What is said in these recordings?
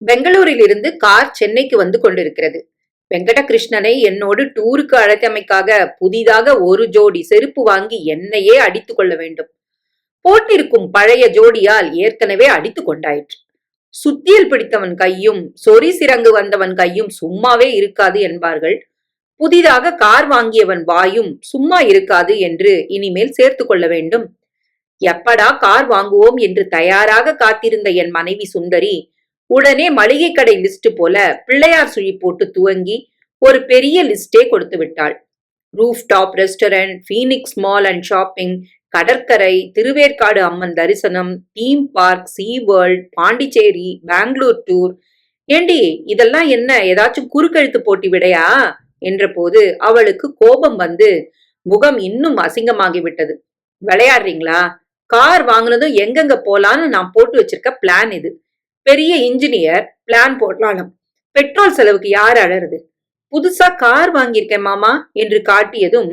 பெங்களூரில் இருந்து கார் சென்னைக்கு வந்து கொண்டிருக்கிறது. வெங்கடகிருஷ்ணனை என்னோடு டூருக்கு அழைத்தமைக்காக புதிதாக ஒரு ஜோடி செருப்பு வாங்கி என்னையே அடித்து கொள்ள வேண்டும். போட்டிருக்கும் பழைய ஜோடியால் ஏற்கனவே அடித்து கொண்டாயிற்று. சுத்தியல் பிடித்தவன் கையும் சொறி சிறங்கு வந்தவன் கையும் சும்மாவே இருக்காது என்பார்கள். புதிதாக கார் வாங்கியவன் வாயும் சும்மா இருக்காது என்று இனிமேல் சேர்த்து கொள்ள வேண்டும். எப்படா கார் வாங்குவோம் என்று தயாராக காத்திருந்த என் மனைவி சுந்தரி உடனே மளிகை கடை லிஸ்ட் போல பிள்ளையார் சுழி போட்டு துவங்கி ஒரு பெரிய லிஸ்டே கொடுத்து விட்டாள். Roof top restaurant Phoenix mall and shopping கடற்கரை திருவேற்காடு அம்மன் தரிசனம் theme park sea world Pondicherry Bangalore tour ஏண்டி இதெல்லாம் என்ன? ஏதாச்சும் குறுக்கெழுத்து போட்டி விடையா? என்றபோது அவளுக்கு கோபம் வந்து முகம் இன்னும் அசிங்கமாகி விட்டது. விளையாடுறீங்களா? கார் வாங்குனதும் எங்கெங்க போலான்னு நான் போட்டு வச்சிருக்க பிளான் இது. பெரிய இன்ஜினியர் பிளான் போடலாம் பெட்ரோல் செலவுக்கு யார் அழறது புதுசா கார் வாங்கியிருக்கேன் மாமா என்று காட்டியதும்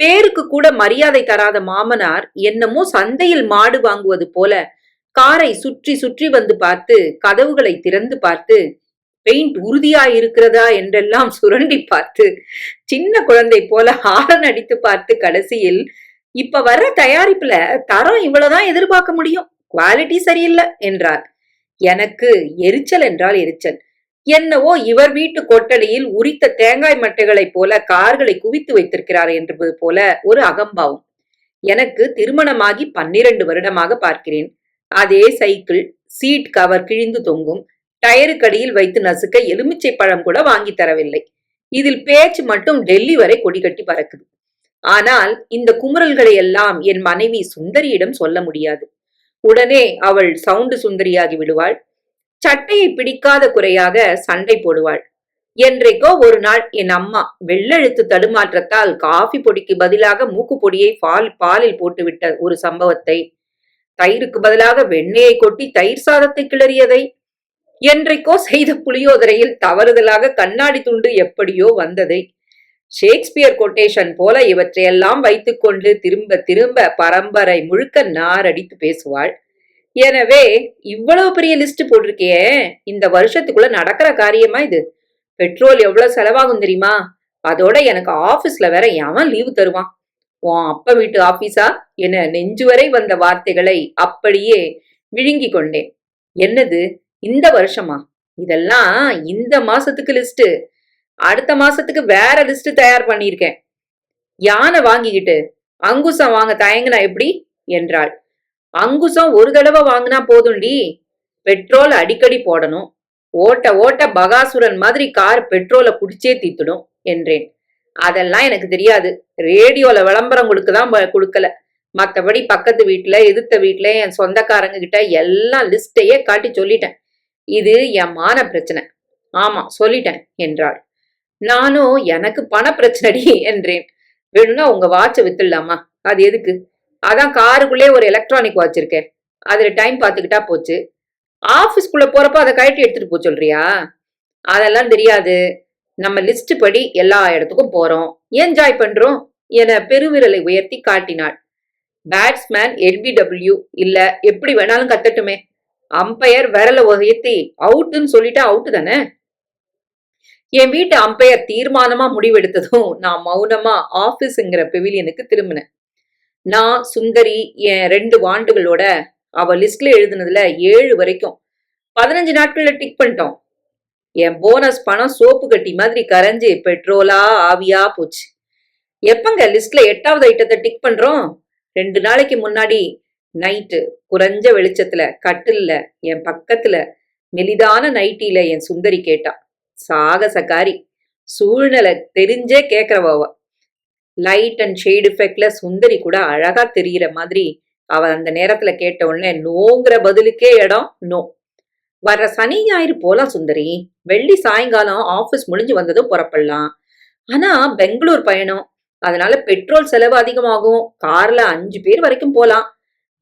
பேருக்கு கூட மரியாதை தராத மாமனார் என்னமோ சந்தையில் மாடு வாங்குவது போல காரை சுற்றி சுற்றி வந்து பார்த்து கதவுகளை திறந்து பார்த்து பெயிண்ட் உறுதியா இருக்கிறதா என்றெல்லாம் சுரண்டி பார்த்து சின்ன குழந்தை போல ஹாரன் அடித்து பார்த்து கடைசியில் இப்ப வர்ற தயாரிப்புல தரம் இவ்வளவுதான் எதிர்பார்க்க முடியும் குவாலிட்டி சரியில்லை என்றார். எனக்கு எரிச்சல் என்றால் எரிச்சல். என்னவோ இவர் வீட்டு கொட்டடியில் உரித்த தேங்காய் மட்டைகளைப் போல கார்களை குவித்து வைத்திருக்கிறார் என்பது போல ஒரு அகம்பாவம். எனக்கு திருமணமாகி பன்னிரண்டு வருடமாக பார்க்கிறேன். அதே சைக்கிள் சீட் கவர் கிழிந்து தொங்கும். டயருக்கடியில் வைத்து நசுக்க எலுமிச்சை பழம் கூட வாங்கி தரவில்லை. இதில் பேச்சு மட்டும் டெல்லி வரை கொடி கட்டி பறக்குது. ஆனால் இந்த குமுறல்களை எல்லாம் என் மனைவி சுந்தரியிடம் சொல்ல முடியாது. உடனே அவள் சவுண்டு சுந்தரியாகி விடுவாள். சட்டையை பிடிக்காத குறையாக சண்டை போடுவாள். என்றைக்கோ ஒரு நாள் என் அம்மா வெள்ளெழுத்து தடுமாற்றத்தால் காஃபி பொடிக்கு பதிலாக மூக்கு பொடியை பால் பாலில் போட்டுவிட்ட ஒரு சம்பவத்தை. தயிருக்கு பதிலாக வெண்ணெயை கொட்டி தயிர் சாதத்தை கிளறியதை. என்றைக்கோ செய்த புளியோதரையில் தவறுதலாக கண்ணாடி துண்டு எப்படியோ வந்ததை. ஷேக்ஸ்பியர் கொட்டேஷன் போல இவற்றையெல்லாம் வைத்துக்கொண்டு திரும்ப திரும்ப பரம்பரை முழுக்க நாரடித்து பேசுவாள். எனவே இவ்வளவு பெரிய லிஸ்ட் போட்டிருக்கியே இந்த வருஷத்துக்குள்ள நடக்கிற காரியமா இது? பெட்ரோல் எவ்வளவு செலவாகும் தெரியுமா? அதோட எனக்கு ஆபீஸ்ல வேற எவன் லீவு தருவான்? உன் அப்ப வீட்டு ஆபீஸா? என நெஞ்சு வரை வந்த வார்த்தைகளை அப்படியே விழுங்கி கொண்டேன். என்னது? இந்த வருஷமா? இதெல்லாம் இந்த மாசத்துக்கு லிஸ்ட் அடுத்த மாசத்துக்கு வேற லிஸ்ட் தயார் பண்ணியிருக்கேன். யானை வாங்கிக்கிட்டு அங்குசம் வாங்க தயங்குனா எப்படி? என்றாள். அங்குசம் ஒரு தடவை வாங்கினா போதும்டி. பெட்ரோல் அடிக்கடி போடணும். ஓட்ட ஓட்ட பகாசுரன் மாதிரி கார் பெட்ரோலை குடிச்சே தீத்துடும் என்றேன். அதெல்லாம் எனக்கு தெரியாது. ரேடியோல விளம்பரம் கொடுக்கதான் கொடுக்கல. மற்றபடி பக்கத்து வீட்டில் எதிர்த்த வீட்டில் என் சொந்தக்காரங்க கிட்ட எல்லாம் லிஸ்ட்டையே காட்டி சொல்லிட்டேன். இது என் மான பிரச்சனை. ஆமாம் சொல்லிட்டேன் என்றாள். நானும் எனக்கு பண பிரச்சனை என்றேன். வேணும்னா உங்க வாட்சை வித்துடலாமா? அது எதுக்கு? அதான் காருக்குள்ளே ஒரு எலக்ட்ரானிக் வாட்ச் இருக்கேன் அதுல டைம் பார்த்துக்கிட்டா போச்சு. ஆஃபீஸ்க்குள்ளே போறப்ப அதை கழட்டி எடுத்துட்டு போ சொல்றியா? அதெல்லாம் தெரியாது. நம்ம லிஸ்ட் படி எல்லா இடத்துக்கும் போறோம். என்ஜாய் பண்றோம் என பெருவிரலை உயர்த்தி காட்டினாள். பேட்ஸ்மேன் எல்பிடபிள்யூ இல்ல எப்படி வேணாலும் கத்தட்டுமே. அம்பையர் விரல உயர்த்தி அவுட்டுன்னு சொல்லிட்டா அவுட்டு தானே? என் வீட்டு அம்பையர் தீர்மானமா முடிவெடுத்ததும் நான் மௌனமா ஆபீஸ்ங்கிற பெவிலியனுக்கு திரும்பினேன். நான் சுந்தரி என் ரெண்டு வாண்டுகளோட அவ லிஸ்ட்ல எழுதுனதுல ஏழு வரைக்கும் பதினஞ்சு நாட்கள்ல டிக் பண்ணிட்டோம். என் போனஸ் பணம் சோப்பு கட்டி மாதிரி கரைஞ்சு பெட்ரோலா ஆவியா போச்சு. எப்பங்க லிஸ்ட்ல எட்டாவது ஐட்டத்தை டிக் பண்றோம்? ரெண்டு நாளைக்கு முன்னாடி நைட்டு குறைஞ்ச வெளிச்சத்துல கட்டில்ல என் பக்கத்துல மெலிதான நைட்டில என் சுந்தரி கேட்டா. சாகசக்காரி. சூழ்நிலை தெரிஞ்சே கேக்குறவ லைட் அண்ட் ஷேட் எஃபெக்ட்ல சுந்தரி கூட அழகா தெரிகிற மாதிரி அவ அந்த நேரத்துல கேட்ட உடனே நோங்கிற பதிலுக்கே இடம் நோ. வர்ற சனி ஞாயிறு போலாம் சுந்தரி. வெள்ளி சாயங்காலம் ஆஃபீஸ் முடிஞ்சு வந்ததும் புறப்படலாம். ஆனா பெங்களூர் பயணம். அதனால பெட்ரோல் செலவு அதிகமாகும். கார்ல அஞ்சு பேர் வரைக்கும் போலாம்.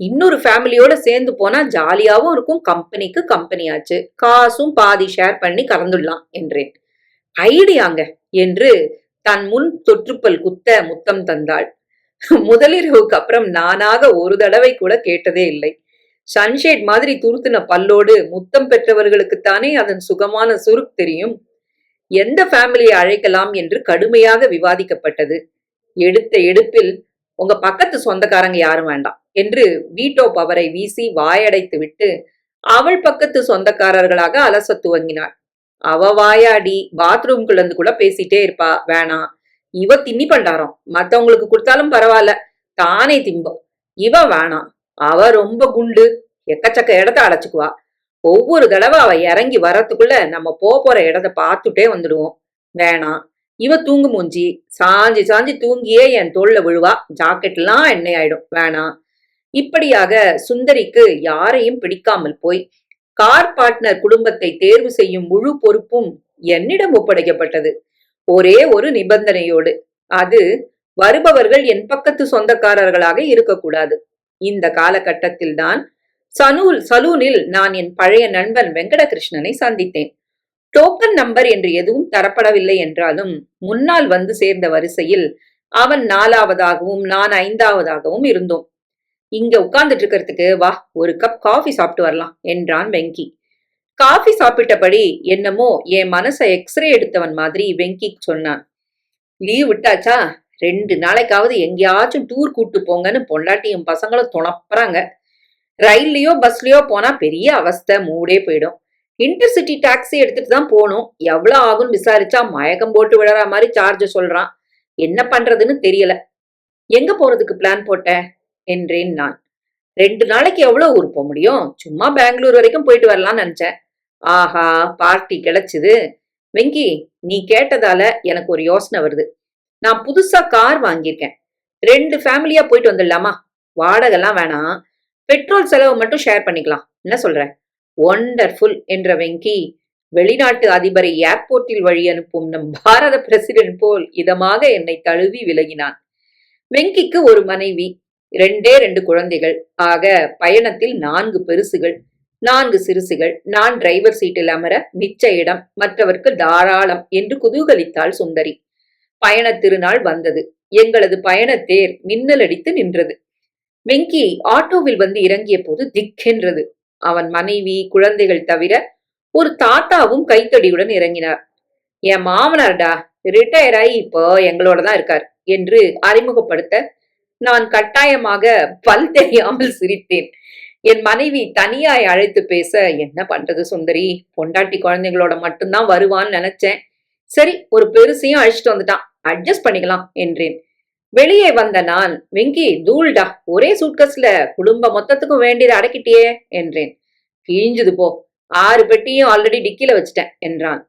இன்னொரு ஃபேமிலியோட சேர்ந்து போனா ஜாலியாவும் இருக்கும். கம்பெனிக்கு கம்பெனியாச்சு காசும் பாதி ஷேர் பண்ணி கறந்துடலாம் என்றேன். ஐடியாங்க என்று தன் முன் தொற்றுப்பல் குத்த முத்தம் தந்தாள். முதலிரவுக்கு அப்புறம் நானாக ஒரு தடவை கூட கேட்டதே இல்லை. சன்ஷேட் மாதிரி துருத்துன பல்லோடு முத்தம் பெற்றவர்களுக்குத்தானே அதன் சுகமான சுருக் தெரியும். எந்த ஃபேமிலியை அழைக்கலாம் என்று கடுமையாக விவாதிக்கப்பட்டது. எடுத்த எடுப்பில் உங்க பக்கத்து சொந்தக்காரங்க யாரும் வேண்டாம் என்று வீட்டோ பவரை வீசி வாயடைத்து விட்டு அவள் பக்கத்து சொந்தக்காரர்களாக அலச துவங்கினாள். அவ வாயாடி பாத்ரூம் இருந்து கூட பேசிட்டே இருப்பா வேணாம் இவ தின்னி பண்டாரம். மத்தவங்களுக்கு கொடுத்தாலும் பரவாயில்ல. தானே திம்பம். இவ வேணாம் அவ ரொம்ப குண்டு. எக்கச்சக்க இடத்த அடைச்சுக்குவா. ஒவ்வொரு தடவை அவ இறங்கி வரத்துக்குள்ள நம்ம போற இடத்த பார்த்துட்டே வந்துடுவோம். வேணாம் இவ தூங்கு மூஞ்சி சாஞ்சி சாஞ்சி தூங்கியே என் தோல்ல விழுவா. ஜாக்கெட்லாம் எண்ணெய் ஆயிடும் வேணாம் இப்படியாக சுந்தரிக்கு யாரையும் பிடிக்காமல் போய் கார் பார்ட்னர் குடும்பத்தை தேர்வு செய்யும் முழு பொறுப்பும் என்னிடம் ஒப்படைக்கப்பட்டது. ஒரே ஒரு நிபந்தனையோடு. அது வருபவர்கள் என் பக்கத்து சொந்தக்காரர்களாக இருக்கக்கூடாது. இந்த காலகட்டத்தில் தான் சனூல் சலூனில் நான் என் பழைய நண்பன் வெங்கடகிருஷ்ணனை சந்தித்தேன். டோக்கன் நம்பர் என்று எதுவும் தரப்படவில்லை என்றாலும் முன்னால் வந்து சேர்ந்த வரிசையில் அவன் நாலாவதாகவும் நான் ஐந்தாவதாகவும் இருந்தோம். இங்க உட்கார்ந்துட்டு இருக்கிறதுக்கு வா ஒரு கப் காஃபி சாப்பிட்டு வரலாம் என்றான் வெங்கி. காஃபி சாப்பிட்டபடி என்னமோ என் மனசை எக்ஸ்ரே எடுத்தவன் மாதிரி வெங்கி சொன்னான். லீவ் விட்டாச்சா? ரெண்டு நாளைக்காவது எங்கேயாச்சும் டூர் கூட்டு போங்கன்னு பொண்டாட்டியும் பசங்களும் துணப்புறாங்க. ரயில்லையோ பஸ்லயோ போனா பெரிய அவஸ்தை மூடே போயிடும். இன்டர்சிட்டி டாக்ஸி எடுத்துட்டு தான் போகணும். எவ்வளோ ஆகும்னு விசாரிச்சா மயக்கம் போட்டு விழற மாதிரி சார்ஜ் சொல்றான். என்ன பண்றதுன்னு தெரியல. எங்க போறதுக்கு பிளான் போட்ட? என்றேன் நான். ரெண்டு நாளைக்கு எவ்வளோ ஊர் போக முடியும்? சும்மா பெங்களூர் வரைக்கும் போயிட்டு வரலாம்னு நினைச்சேன். ஆஹா பார்ட்டி கிடைச்சிது வெங்கி நீ கேட்டதால எனக்கு ஒரு யோசனை வருது. நான் புதுசா கார் வாங்கியிருக்கேன். ரெண்டு ஃபேமிலியா போயிட்டு வந்துடலாமா? வாடகைலாம் வேணாம். பெட்ரோல் செலவு மட்டும் ஷேர் பண்ணிக்கலாம். என்ன சொல்றேன் ஒண்டர்ஃபுல் என்ற வெங்கி வெளிநாட்டு அதிபரை ஏர்போர்ட்டில் வழி அனுப்பும் நம் பாரத பிரசிடென்ட் போல் இதமாக என்னை தழுவி விலகினான். வெங்கிக்கு ஒரு மனைவி ரெண்டே ரெண்டு குழந்தைகள். ஆக பயணத்தில் நான்கு பெருசுகள் நான்கு சிறுசுகள் நான் டிரைவர் சீட்டில் அமர மிச்ச இடம் மற்றவர்க்கு தாராளம் என்று குதூகலித்தாள் சுந்தரி. பயண திருநாள் வந்தது. எங்களது பயணத்தேர் மின்னலடித்து நின்றது. வெங்கி ஆட்டோவில் வந்து இறங்கிய போது திக்கென்றது. அவன் மனைவி குழந்தைகள் தவிர ஒரு தாத்தாவும் கைத்தடியுடன் இறங்கினார். என் மாமனார்டா ரிட்டையர் ஆகி இப்போ எங்களோட தான் இருக்கார் என்று அறிமுகப்படுத்த நான் கட்டாயமாக பல் தெரியாமல் சிரித்தேன். என் மனைவி தனியாய் அழைத்து பேச என்ன பண்றது சுந்தரி? பொண்டாட்டி குழந்தைங்களோட மட்டும்தான் வருவான்னு நினைச்சேன். சரி ஒரு பெருசையும் அழைச்சிட்டு வந்துட்டான். அட்ஜஸ்ட் பண்ணிக்கலாம் என்றேன். வெளியே வந்த நான் வெங்கி தூள்டா ஒரே சூட்கஸ்ல குடும்ப மொத்தத்துக்கும் வேண்டியதை அடக்கிட்டியே என்றேன். கிழிஞ்சுது போ ஆறு பெட்டியும் ஆல்ரெடி டிக்கில வச்சிட்டேன் என்றான்.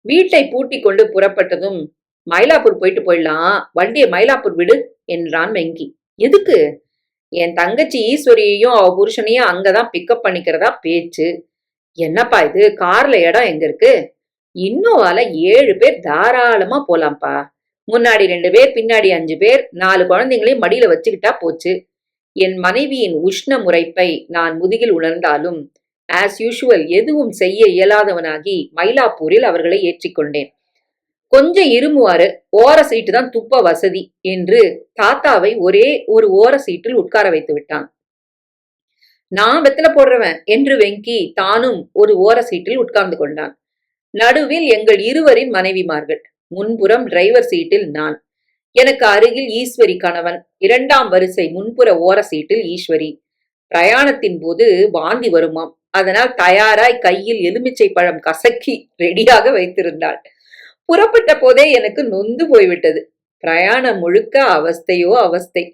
வீட்டை பூட்டி கொண்டு புறப்பட்டதும் மயிலாப்பூர் போயிட்டு போயிடலாம் வண்டியை மயிலாப்பூர் விடு என்றான் வெங்கி. எதுக்கு? என் தங்கச்சி ஈஸ்வரியையும் அவ புருஷனையும் அங்கதான் பிக்கப் பண்ணிக்கிறதா பேச்சு? என்னப்பா இது? கார்ல இடம் எங்க இருக்கு? இன்னும் இன்னோவால ஏழு பேர் தாராளமா போலாம்ப்பா முன்னாடி ரெண்டு பேர் பின்னாடி அஞ்சு பேர் நாலு குழந்தைங்களையும் மடியில வச்சுக்கிட்டா போச்சு. என் மனைவியின் உஷ்ண முறைப்பை நான் முதுகில் உணர்ந்தாலும் ஆஸ் யூஷுவல் எதுவும் செய்ய இயலாதவனாகி மயிலாப்பூரில் அவர்களை ஏற்றிக்கொண்டேன் கொஞ்சம் இருமுவாறு ஓர சீட்டு தான் துப்ப வசதி என்று தாத்தாவை ஒரே ஒரு ஓர சீட்டில் உட்கார வைத்து விட்டான். நான் வெத்தல போடுறவன் என்று வெங்கி தானும் ஒரு ஓர சீட்டில் உட்கார்ந்து கொண்டான். நடுவில் எங்கள் இருவரின் மனைவிமார்கள். முன்புறம் டிரைவர் சீட்டில் நான். எனக்கு அருகில் ஈஸ்வரி கணவன். இரண்டாம் வரிசை முன்புற ஓர சீட்டில் ஈஸ்வரி. பிரயாணத்தின் போது வாந்தி வருமாம். அதனால் தயாராய் கையில் எலுமிச்சை பழம் கசக்கி ரெடியாக வைத்திருந்தாள். புறப்பட்ட போதே எனக்கு நொந்து போய்விட்டது. பிரயாணம் முழுக்க அவஸ்தையோ அவஸ்தை.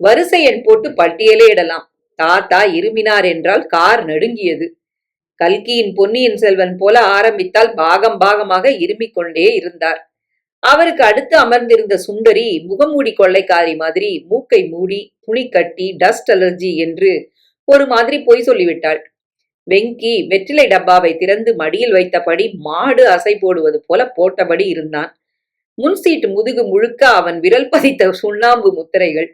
வரிசை எண் போட்டு பட்டியலே இடலாம். தாத்தா இருமினார் என்றால் கார் நடுங்கியது. கல்கியின் பொன்னியின் செல்வன் போல ஆரம்பித்தால் பாகம் பாகமாக இருமிக் கொண்டே இருந்தார். அவருக்கு அடுத்து அமர்ந்திருந்த சுந்தரி முகமூடி கொள்ளைக்காரி மாதிரி மூக்கை மூடி துணி கட்டி டஸ்ட் அலர்ஜி என்று ஒரு மாதிரி பொய் சொல்லிவிட்டாள். வெங்கி வெற்றிலை டப்பாவை திறந்து மடியில் வைத்தபடி மாடு அசை போடுவது போல போட்டபடி இருந்தான். முன் சீட்டு முதுகு முழுக்க அவன் விரல் பதித்த சுண்ணாம்பு முத்திரைகள்.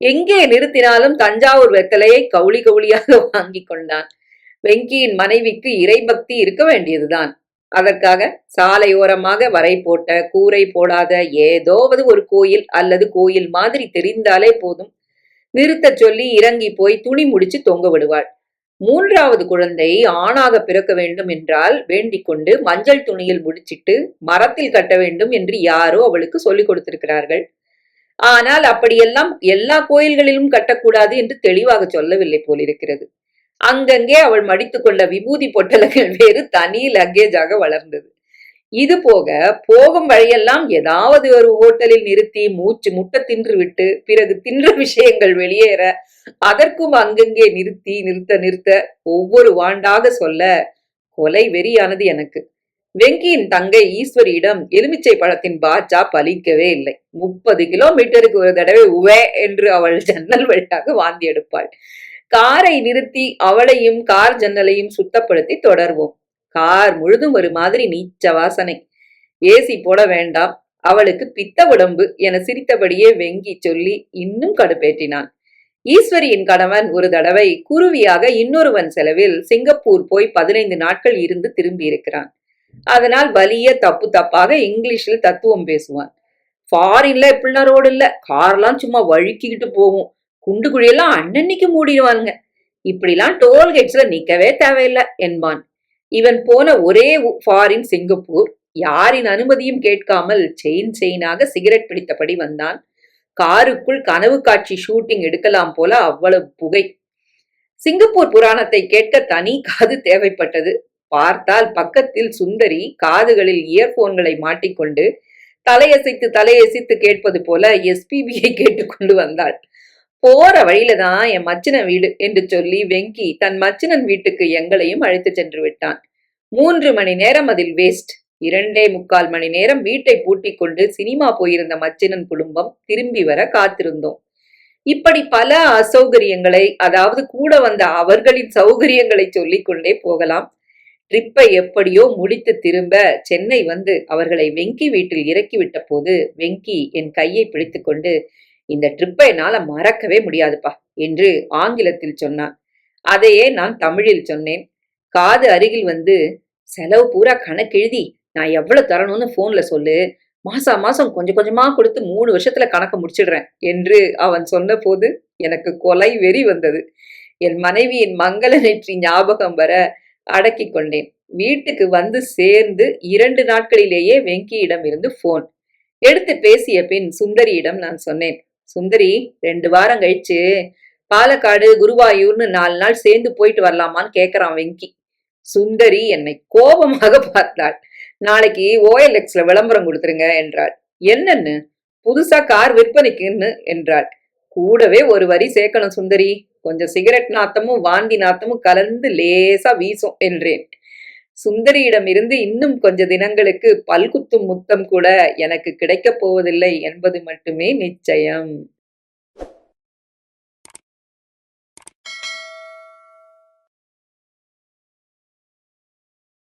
எங்கே நிறுத்தினாலும் தஞ்சாவூர் வெத்தலையை கவுளி கவுளியாக வாங்கி கொண்டான். வெங்கியின் மனைவிக்கு இறைபக்தி இருக்க வேண்டியதுதான். அதற்காக சாலையோரமாக வரை போட்ட கூரை போடாத ஏதோவது ஒரு கோயில் அல்லது கோயில் மாதிரி தெரிந்தாலே போதும். நிறுத்தச் சொல்லி இறங்கி போய் துணி முடிச்சு தொங்க விடுவாள். மூன்றாவது குழந்தை ஆணாக பிறக்க வேண்டும் என்றால் வேண்டிக் கொண்டு மஞ்சள் துணியில் முடிச்சிட்டு மரத்தில் கட்ட வேண்டும் என்று யாரோ அவளுக்கு சொல்லிக் கொடுத்திருக்கிறார்கள். ஆனால் அப்படியெல்லாம் எல்லா கோயில்களிலும் கட்டக்கூடாது என்று தெளிவாக சொல்லவில்லை போலிருக்கிறது. அங்கங்கே அவள் மடித்துக்கொண்ட விபூதி பொட்டலங்கள் வேறு தனி லக்கேஜாக வளர்ந்தது. இது போக போகும் வழியெல்லாம் ஏதாவது ஒரு ஹோட்டலில் நிறுத்தி மூச்சு முட்டை தின்று விட்டு பிறகு தின்ற விஷயங்கள் வெளியேற அதற்கும் அங்கங்கே நிறுத்தி நிறுத்த நிறுத்த ஒவ்வொரு வாண்டாக சொல்ல கொலை வெறியானது எனக்கு. வெங்கியின் தங்கை ஈஸ்வரியிடம் எலுமிச்சை பழத்தின் பாச்சா பலிக்கவே இல்லை. முப்பது கிலோமீட்டருக்கு ஒரு தடவை உவே என்று அவள் ஜன்னல் வழியாக வாந்தி எடுப்பாள். காரை நிறுத்தி அவளையும் கார் ஜன்னலையும் சுத்தப்படுத்தி தொடர்வோம். கார் முழுதும் ஒரு மாதிரி நீச்ச வாசனை. ஏசி போட வேண்டாம். அவளுக்கு பித்த உடம்பு என சிரித்தபடியே வெங்கி சொல்லி இன்னும் கடுப்பேற்றினான். ஈஸ்வரியின் கணவன் ஒரு தடவை குருவியாக இன்னொருவன் செலவில் சிங்கப்பூர் போய் பதினைந்து நாட்கள் இருந்து திரும்பி இருக்கிறான் அதனால் வலிய தப்பு தப்பாக இங்கிலீஷில் தத்துவம் பேசுவான். ஃபாரின்ல இப்படிலாம் ரோடு இல்ல. கார்லாம் சும்மா வழுக்கிக்கிட்டு போகும். குண்டு குழியெல்லாம் அன்னன்னைக்கு மூடிடுவானுங்க. இப்படிலாம் டோல்கேட்ஸ்ல நிக்கவே தேவையில்லை என்பான். இவன் போன ஒரே ஃபாரின் சிங்கப்பூர் யாரின் அனுமதியும் கேட்காமல் செயின் செயினாக சிகரெட் பிடித்தபடி வந்தான். காருக்குள் கனவு காட்சி ஷூட்டிங் எடுக்கலாம் போல அவ்வளவு புகை. சிங்கப்பூர் புராணத்தை கேட்க தனி காது தேவைப்பட்டது. பார்த்தால் பக்கத்தில் சுந்தரி காதுகளில் இயர்போன்களை மாட்டிக்கொண்டு தலையசைத்து தலையசைத்து கேட்பது போல எஸ்பிபியை கேட்டுக்கொண்டு வந்தாள். போற வழியில தான் என் மச்சினன் வீடு என்று சொல்லி வெங்கி தன் மச்சினன் வீட்டுக்கு எங்களையும் அழைத்து சென்று விட்டான். மூன்று மணி நேரம் அதில் வேஸ்ட் இரண்டே முக்கால் மணி நேரம் வீட்டை பூட்டிக் கொண்டு சினிமா போயிருந்த மச்சினன் குடும்பம் திரும்பி வர காத்திருந்தோம். இப்படி பல அசௌகரியங்களை அதாவது கூட வந்த அவர்களின் சௌகரியங்களை சொல்லிக் கொண்டே போகலாம். ட்ரிப்பை எப்படியோ முடித்து திரும்ப சென்னை வந்து அவர்களை வெங்கி வீட்டில் இறக்கிவிட்ட போது வெங்கி என் கையை பிடித்துக்கொண்டு இந்த ட்ரிப்பை என்னால மறக்கவே முடியாதுப்பா என்று ஆங்கிலத்தில் சொன்னான். அதையே நான் தமிழில் சொன்னேன். காது அருகில் வந்து செலவு பூரா கணக்கெழுதி நான் எவ்வளவு தரணும்னு போன்ல சொல்லு. மாசா மாசம் கொஞ்சம் கொஞ்சமா கொடுத்து மூணு வருஷத்துல கணக்க முடிச்சிடுறேன் என்று அவன் சொன்ன போது எனக்கு கொலை வெறி வந்தது. என் மனைவியின் மங்கள நெற்றி ஞாபகம் வர அடக்கி கொண்டேன். வீட்டுக்கு வந்து சேர்ந்து இரண்டு நாட்களிலேயே வெங்கியிடம் இருந்து போன் எடுத்து பேசிய பின் சுந்தரியிடம் நான் சொன்னேன். சுந்தரி ரெண்டு வாரம் கழிச்சு பாலக்காடு குருவாயூர்னு நாலு நாள் சேர்ந்து போயிட்டு வரலாமான்னு கேட்குறான் வெங்கி. சுந்தரி என்னை கோபமாக பார்த்தாள். நாளைக்கு ஓஎல்எக்ஸ்ல விளம்பரம் கொடுத்துருங்க என்றாள். என்னன்னு? புதுசா கார் விற்பனைக்குன்னு என்றாள். கூடவே ஒரு வரி சேர்க்கணும் சுந்தரி. கொஞ்சம் சிகரெட் நாத்தமும் வாந்தி நாத்தமும் கலந்து லேசா வீசும் என்றேன். சுந்தரியிடமிருந்து இன்னும் கொஞ்ச தினங்களுக்கு பல்குத்தும் முத்தம் கூட எனக்கு கிடைக்கப் போவதில்லை என்பது மட்டுமே நிச்சயம்.